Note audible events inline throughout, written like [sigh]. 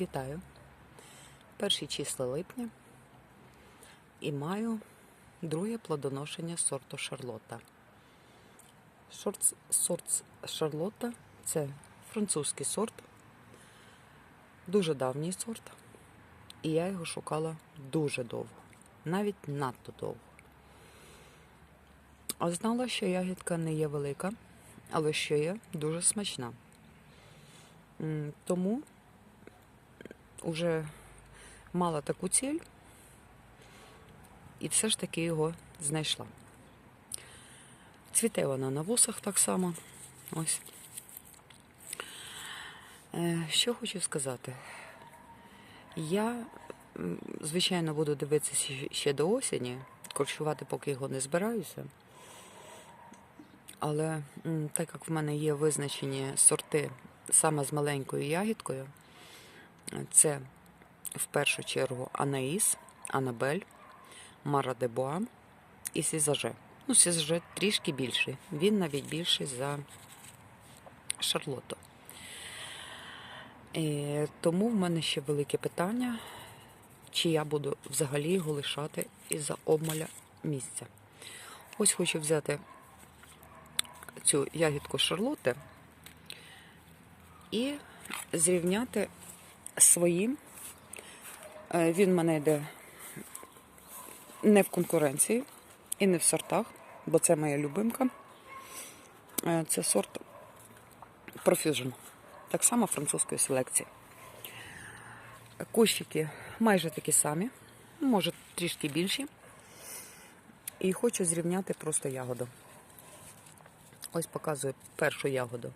Вітаю! Перші числа липня і маю друге плодоношення сорту Шарлота. Сорт, сорт Шарлота це французький сорт, дуже давній сорт, і я його шукала дуже довго, навіть надто довго. А знала, що ягідка не є велика, але що є дуже смачна. Тому вже мала таку ціль і все ж таки його знайшла. Цвіте вона на вусах так само. Ось. Е, Що хочу сказати? Я, звичайно, буду дивитися ще до осені, корчувати, поки його не збираюся. Але так як в мене є визначені сорти саме з маленькою ягідкою, це в першу чергу Анаїс, Анабель, Мара де Боа і Сізаже. Ну, Сізаже трішки більший. Він навіть більший за Шарлоту. І тому в мене ще велике питання, чи я буду взагалі його лишати із-за обмаля місця. Ось хочу взяти цю ягідку Шарлоти і зрівняти своїм. Е, Він мене йде не в конкуренції і не в сортах, бо це моя любимка. Е, Це сорт Profusion. Так само французької селекції. Кущики майже такі самі, може трішки більші. І хочу зрівняти просто ягоду. Ось показую першу ягоду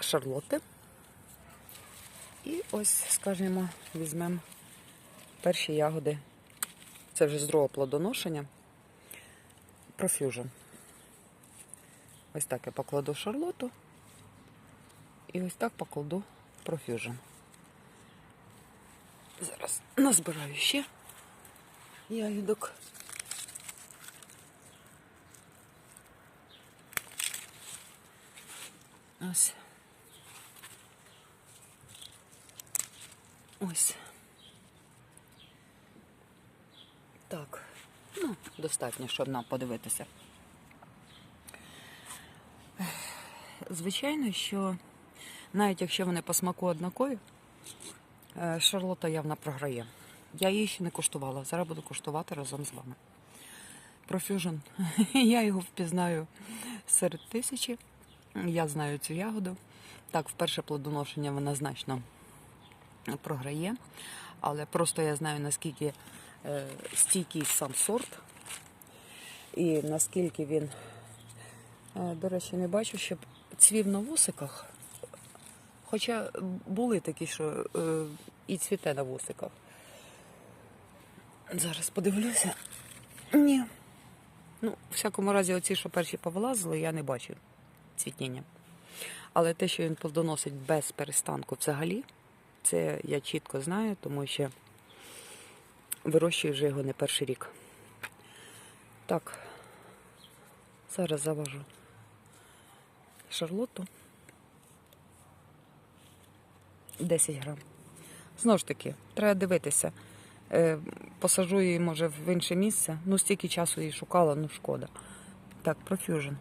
Шарлотти. І ось, скажімо, візьмемо перші ягоди. Це вже з другого плодоношення. Profusion. Ось так я покладу шарлоту. І ось так покладу Profusion. Зараз назбираю ще ягідок. Ось. Ось. Так. Ну, достатньо, щоб нам подивитися. Звичайно, що навіть якщо вони по смаку однакові, е, Шарлота явно програє. Я її ще не куштувала. Зараз буду куштувати разом з вами. Profusion. [laughs] Я його впізнаю серед тисячі. Я знаю цю ягоду. Так, вперше плодоношення вона значно програє. Але просто я знаю, наскільки е, стійкий сам сорт. І наскільки він, е, до речі, не бачу, щоб цвів на вусиках. Хоча були такі, що е, і цвіте на вусиках. Зараз подивлюся. Ні. Ну, в всякому разі, оці, що перші повилазили, я не бачу цвітіння. Але те, що він плодоносить без перестанку взагалі, це я чітко знаю, тому що вирощую вже його не перший рік. Так, зараз заважу шарлоту. 10 грам. Знову ж таки, треба дивитися. Е, Посажу її, може, в інше місце. Ну, стільки часу її шукала, ну шкода. Так, Profusion.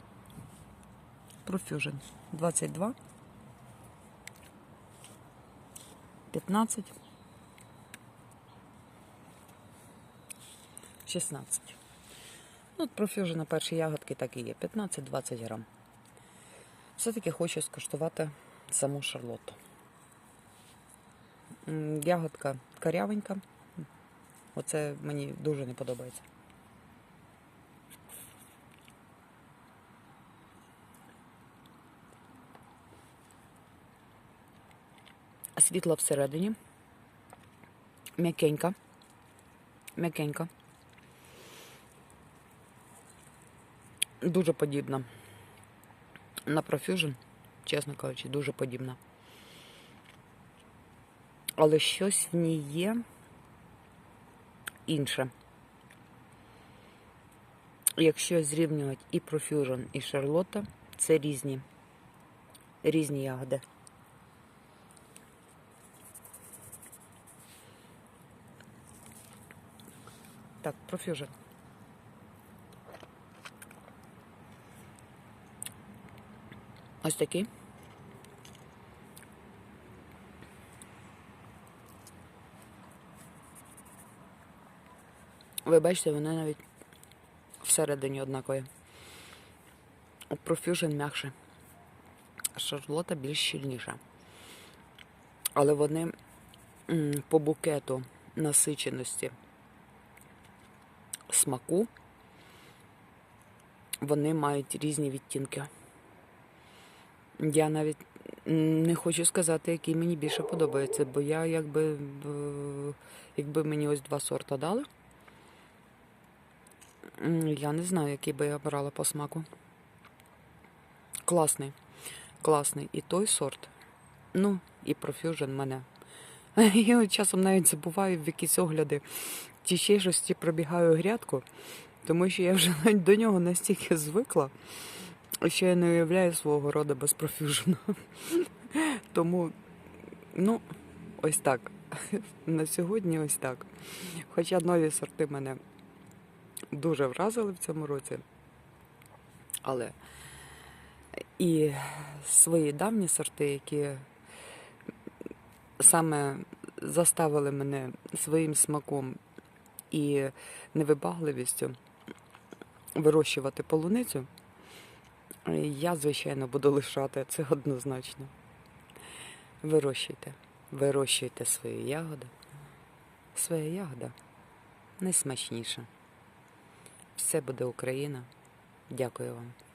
Profusion. 22. 15. 16. Ну, Profusion перші ягодки так і є. 15-20 грам. Все-таки хочу скуштувати саму шарлоту. Ягодка карявенька. Оце мені дуже не подобається. Світла всередині. М'якенька. М'якенька. Дуже подібна на Profusion, чесно кажучи, дуже подібна. Але щось в ній є інше. Якщо зрівнювати і Profusion, і Шарлотта, це різні, різні ягоди. Так, профюжен. Ось такий. Ви бачите, вони навіть всередині однакові. Profusion м'якше. Шарлота більш щільніша. Але вони по букету насиченості смаку вони мають різні відтінки. Я навіть не хочу сказати, який мені більше подобається, бо я якби, б- якби мені ось два сорта дали. Я не знаю, який би я брала по смаку. Класний. Класний. І той сорт. Ну, і Profusion мене. [laughs] Я часом навіть забуваю в якісь огляди чи ще щось ті пробігаю грядку, тому що я вже [laughs] навіть до нього настільки звикла, що я не уявляю свого роду без профюжену. [laughs] Тому, ну, ось так. [laughs] На сьогодні ось так. Хоча нові сорти мене дуже вразили в цьому році. Але і свої давні сорти, які саме заставили мене своїм смаком і невибагливістю вирощувати полуницю, я, звичайно, буду лишати це однозначно. Вирощуйте, вирощуйте свої ягоди. Своя ягода найсмачніша. Все буде Україна. Дякую вам.